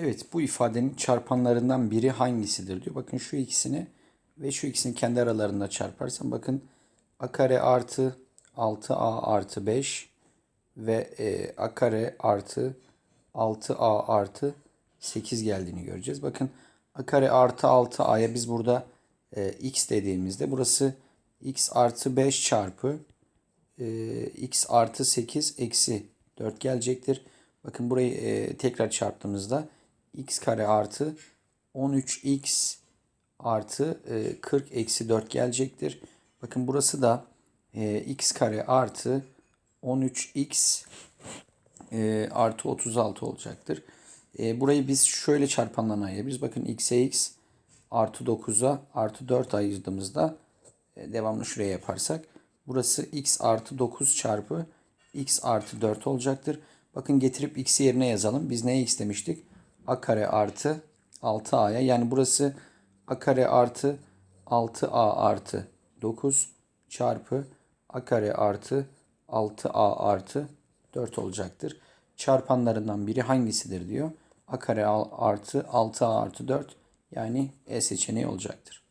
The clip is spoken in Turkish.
Evet bu ifadenin çarpanlarından biri hangisidir diyor. Bakın şu ikisini ve şu ikisini kendi aralarında çarparsam bakın a kare artı 6a artı 5 ve e, a kare artı 6a artı 8 geldiğini göreceğiz. Bakın a kare artı 6a'ya biz burada e, x dediğimizde burası x artı 5 çarpı e, x artı 8 eksi 4 gelecektir. Bakın burayı e, tekrar çarptığımızda x kare artı 13x artı e, 40 eksi 4 gelecektir. Bakın burası da e, x kare artı 13x e, artı 36 olacaktır. E, burayı biz şöyle çarpanlarına ayırabiliriz. Bakın x'e x artı 9'a artı 4 ayırdığımızda e, devamlı şuraya yaparsak burası x artı 9 çarpı x artı 4 olacaktır. Bakın getirip x'i yerine yazalım. Biz neye x demiştik? A kare artı 6a'ya yani burası a kare artı 6a artı 9 çarpı a kare artı 6a artı 4 olacaktır. Çarpanlarından biri hangisidir diyor. a kare artı 6a artı 4 yani E seçeneği olacaktır.